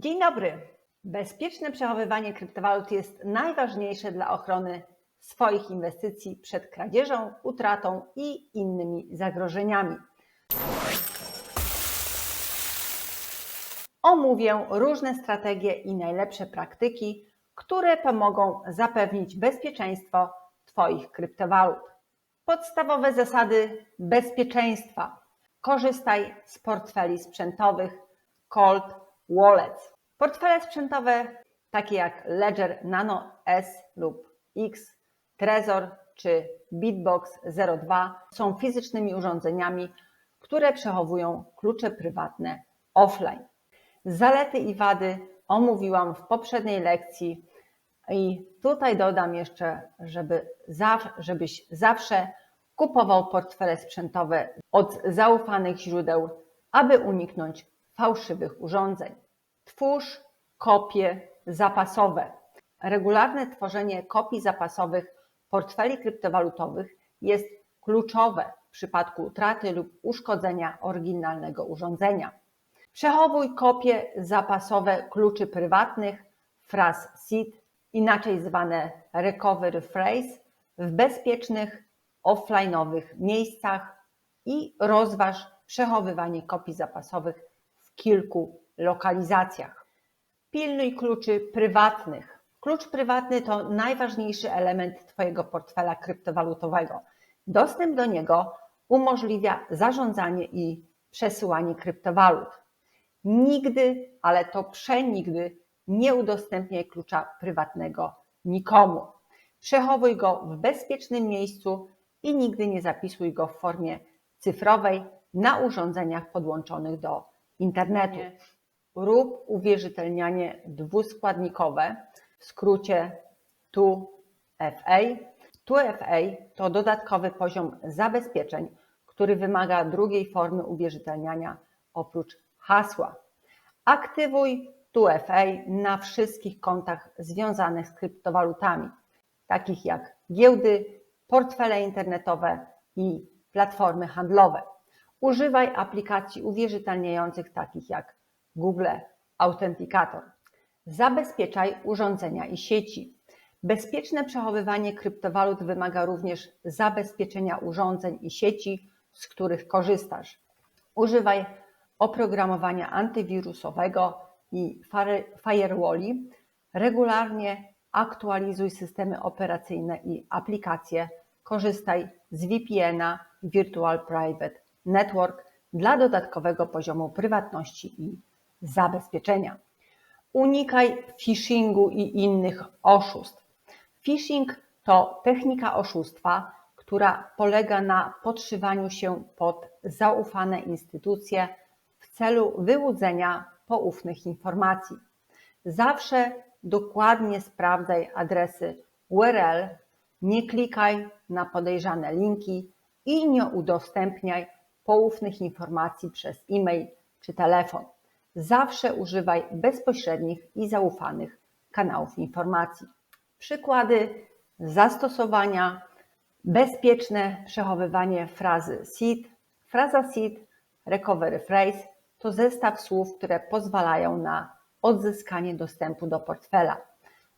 Dzień dobry. Bezpieczne przechowywanie kryptowalut jest najważniejsze dla ochrony swoich inwestycji przed kradzieżą, utratą i innymi zagrożeniami. Omówię różne strategie i najlepsze praktyki, które pomogą zapewnić bezpieczeństwo Twoich kryptowalut. Podstawowe zasady bezpieczeństwa. Korzystaj z portfeli sprzętowych Cold Wallets. Portfele sprzętowe takie jak Ledger Nano S lub X, Trezor czy Bitbox 02 są fizycznymi urządzeniami, które przechowują klucze prywatne offline. Zalety i wady omówiłam w poprzedniej lekcji i tutaj dodam jeszcze, żeby zaw- żebyś zawsze kupował portfele sprzętowe od zaufanych źródeł, aby uniknąć fałszywych urządzeń. Twórz kopie zapasowe. Regularne tworzenie kopii zapasowych portfeli kryptowalutowych jest kluczowe w przypadku utraty lub uszkodzenia oryginalnego urządzenia. Przechowuj kopie zapasowe kluczy prywatnych, fraz SID, inaczej zwane recovery phrase, w bezpiecznych, offline'owych miejscach i rozważ przechowywanie kopii zapasowych kilku lokalizacjach. Pilnuj kluczy prywatnych. Klucz prywatny to najważniejszy element Twojego portfela kryptowalutowego. Dostęp do niego umożliwia zarządzanie i przesyłanie kryptowalut. Nigdy, ale to przenigdy nie udostępniaj klucza prywatnego nikomu. Przechowuj go w bezpiecznym miejscu i nigdy nie zapisuj go w formie cyfrowej na urządzeniach podłączonych do internetu. Rób uwierzytelnianie dwuskładnikowe, w skrócie 2FA. 2FA to dodatkowy poziom zabezpieczeń, który wymaga drugiej formy uwierzytelniania oprócz hasła. Aktywuj 2FA na wszystkich kontach związanych z kryptowalutami, takich jak giełdy, portfele internetowe i platformy handlowe. Używaj aplikacji uwierzytelniających takich jak Google Authenticator. Zabezpieczaj urządzenia i sieci. Bezpieczne przechowywanie kryptowalut wymaga również zabezpieczenia urządzeń i sieci, z których korzystasz. Używaj oprogramowania antywirusowego i firewalli. Regularnie aktualizuj systemy operacyjne i aplikacje. Korzystaj z VPN-a Virtual Private Network dla dodatkowego poziomu prywatności i zabezpieczenia. Unikaj phishingu i innych oszustw. Phishing to technika oszustwa, która polega na podszywaniu się pod zaufane instytucje w celu wyłudzenia poufnych informacji. Zawsze dokładnie sprawdzaj adresy URL, nie klikaj na podejrzane linki i nie udostępniaj poufnych informacji przez e-mail czy telefon. Zawsze używaj bezpośrednich i zaufanych kanałów informacji. Przykłady zastosowania bezpieczne przechowywanie frazy SEED. Fraza SEED, recovery phrase, to zestaw słów, które pozwalają na odzyskanie dostępu do portfela.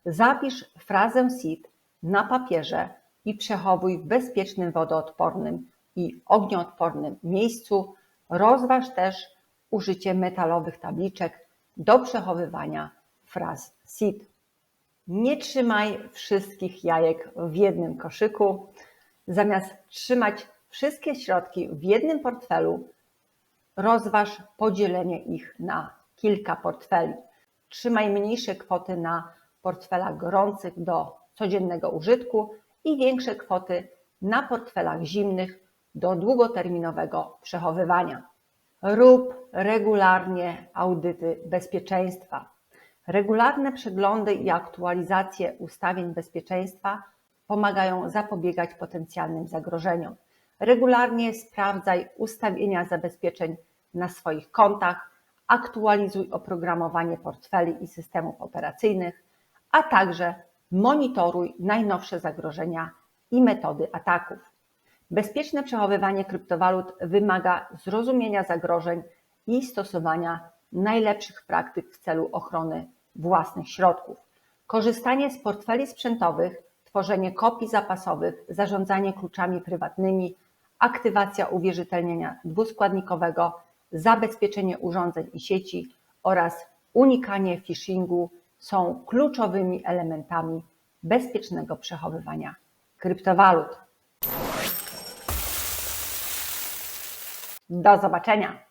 Zapisz frazę SEED na papierze i przechowuj w bezpiecznym, wodoodpornym i ognioodpornym miejscu. Rozważ też użycie metalowych tabliczek do przechowywania fraz SEED. Nie trzymaj wszystkich jajek w jednym koszyku. Zamiast trzymać wszystkie środki w jednym portfelu, rozważ podzielenie ich na kilka portfeli. Trzymaj mniejsze kwoty na portfelach gorących do codziennego użytku i większe kwoty na portfelach zimnych do długoterminowego przechowywania. Rób regularnie audyty bezpieczeństwa. Regularne przeglądy i aktualizacje ustawień bezpieczeństwa pomagają zapobiegać potencjalnym zagrożeniom. Regularnie sprawdzaj ustawienia zabezpieczeń na swoich kontach, aktualizuj oprogramowanie portfeli i systemów operacyjnych, a także monitoruj najnowsze zagrożenia i metody ataków. Bezpieczne przechowywanie kryptowalut wymaga zrozumienia zagrożeń i stosowania najlepszych praktyk w celu ochrony własnych środków. Korzystanie z portfeli sprzętowych, tworzenie kopii zapasowych, zarządzanie kluczami prywatnymi, aktywacja uwierzytelnienia dwuskładnikowego, zabezpieczenie urządzeń i sieci oraz unikanie phishingu są kluczowymi elementami bezpiecznego przechowywania kryptowalut. Do zobaczenia!